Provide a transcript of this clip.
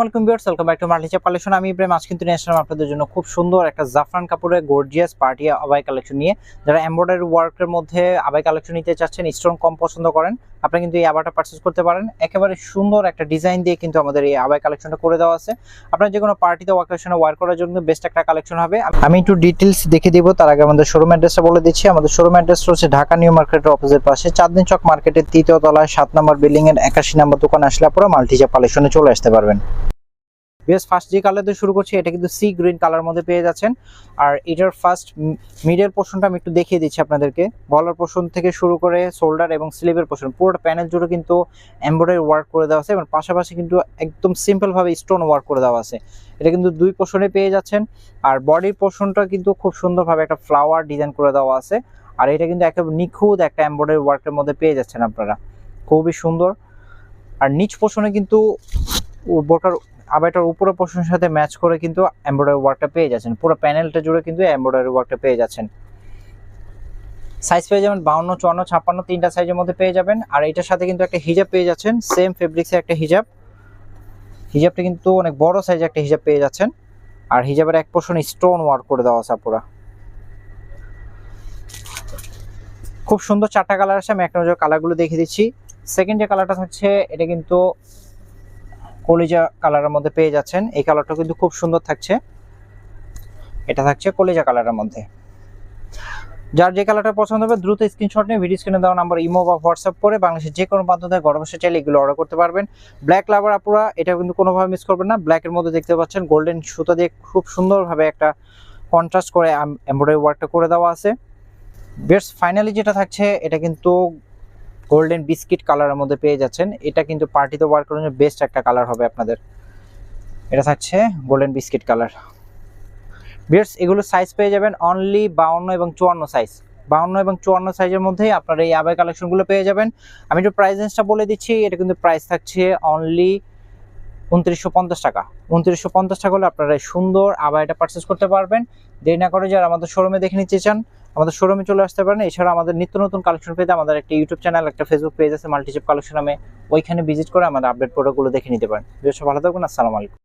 আলাইকুম আমি নিয়ে আপনাদের জন্য খুব সুন্দর একটা জাফরান গর্জিয়াস পার্টি আবাই কালেকশন নিয়ে। যারা এমব্রয়ডারি ওয়ার্কের মধ্যে আবাই কালেকশন নিতে চাচ্ছেন স্টোন কম পছন্দ করেন আপনি কিন্তু এই আবাটা পারচেস করতে পারেন। একেবারে সুন্দর একটা ডিজাইন দিয়ে কিন্তু আমাদের এই আবাই কালেকশনটা করে দেওয়া আছে। আপনার যে কোনো পার্টিতে ওয়াকেশনে ওয়ার করার জন্য বেস্ট একটা কালেকশন হবে। আমি একটু ডিটেলস দেখে দিব, তার আগে আমাদের শোরুম অ্যাড্রেসটা বলে দিচ্ছি। আমাদের শোরুম অ্যাড্রেস রয়েছে ঢাকা নিউ মার্কেটের অপোজিট পাশে চাঁদনী চক মার্কেটের তৃতীয় তলায়, সাত নম্বর বিল্ডিং এর একাশি নম্বর দোকান আসলে আপনারা মাল্টিজা কালেকশনে চলে আসতে পারবেন। বেশ ফার্স্ট যে কালার দিয়ে শুরু করছি, এটা কিন্তু সি গ্রিন কালার মধ্যে পেয়ে যাচ্ছেন। আর এটার ফার্স্ট মিডের পোর্শনটা আমি একটু দেখিয়ে দিচ্ছি আপনাদেরকে। গলার পোর্শন থেকে শুরু করে শোল্ডার এবং স্লিভের পোর্শন পুরোটা প্যানেল জুড়ে কিন্তু এমব্রয়ডারি ওয়ার্ক করে দেওয়া আছে এবং পাশাপাশি কিন্তু একদম সিম্পলভাবে স্টোন ওয়ার্ক করে দেওয়া আছে। এটা কিন্তু দুই পোর্শনে পেয়ে যাচ্ছেন। আর বডির পোর্শনটা কিন্তু খুব সুন্দরভাবে একটা ফ্লাওয়ার ডিজাইন করে দেওয়া আছে। আর এটা কিন্তু একেবারে নিখুঁত একটা এমব্রয়ডারি ওয়ার্কের মধ্যে পেয়ে যাচ্ছেন আপনারা। খুবই সুন্দর। আর নিচ পোর্শনে কিন্তু আবাইটার উপরে পোর্শনের সাথে ম্যাচ করে কিন্তু এমব্রয়ডারি ওয়ার্কটা পেয়ে যাচ্ছেন। পুরো প্যানেলটা জুড়ে কিন্তু এমব্রয়ডারি ওয়ার্কটা পেয়ে যাচ্ছেন। সাইজ পেয়ে যাবেন বাউন্ন, চুয়ান্ন, ছাপ্পান্ন, তিনটা সাইজের মধ্যে পেয়ে যাবেন। আর এটার সাথে কিন্তু একটা হিজাব পেয়ে যাচ্ছেন সেম ফেব্রিক্সের একটা হিজাব হিজাবটা কিন্তু অনেক বড় সাইজের একটা হিজাব পেয়ে যাচ্ছেন। আর হিজাবের এক পোর্শন স্টোন ওয়ার্ক করে দেওয়া আছে পুরা খুব সুন্দর চারটা কালার আছে আমি এক নজর কালারগুলো দেখিয়ে দিচ্ছি। সেকেন্ড যে কালারটা থাকছে, এটা কিন্তু কলিজা কালারের মধ্যে পেয়ে যাচ্ছেন। এই কালারটা কিন্তু খুব সুন্দর থাকছে। এটা থাকছে কলিজা কালারের মধ্যে। যার যে কালারটা পছন্দ হবে দ্রুত স্ক্রিনশট নিয়ে ভিডিও স্ক্রিনে দেওয়া নাম্বার ইমো বা হোয়াটসঅ্যাপ করে বাংলাদেশের যে কোনো মাধ্যমে ঘরে বসে চাইলে এগুলো অর্ডার করতে পারবেন। ব্ল্যাক লাভার আপুরা এটা কিন্তু কোনোভাবে মিস করবেন না। ব্ল্যাকের মধ্যে দেখতে পাচ্ছেন গোল্ডেন সুতা দিয়ে খুব সুন্দরভাবে একটা কন্ট্রাস্ট করে এমব্রয়ডারি ওয়ার্কটা করে দেওয়া আছে। বেস্ট ফাইনালি যেটা থাকছে, এটা কিন্তু গোল্ডেন বিস্কিট কালারের মধ্যে পেয়ে যাচ্ছেন। এটা কিন্তু পার্টিতে ওয়ার করার জন্য বেস্ট একটা কালার হবে আপনাদের। এটা থাকছে গোল্ডেন বিস্কিট কালার বিয়ার্স এগুলো সাইজ পেয়ে যাবেন অনলি বাউন্ন এবং চুয়ান্ন সাইজ বাউন্ন এবং চুয়ান্ন সাইজের মধ্যেই আপনারা এই আবাই কালেকশনগুলো পেয়ে যাবেন। আমি একটু প্রাইস রেঞ্জটা বলে দিচ্ছি, এটা কিন্তু প্রাইস থাকছে অনলি উনত্রিশশো পঞ্চাশ টাকা। উনত্রিশশো পঞ্চাশ টাকা হলে আপনারা সুন্দর আবাইটা পারচেস করতে পারবেন। দেরি না করে যারা আমাদের শোরুমে দেখে নিতে চান আমাদের শোরুমে চলে আসতে পারেন। এছাড়া আমাদের নিত্য নতুন কালেকশন পেতে আমাদের একটা ইউটিউব চ্যানেল একটা ফেসবুক পেজ আছে মাল্টিচিপ কালেকশন নামে। ওইখানে ভিজিট করে আমাদের আপডেট প্রোডাক্টগুলো দেখে নিতে পারেন। ভালো থাকবেন আসসালামু আলাইকুম।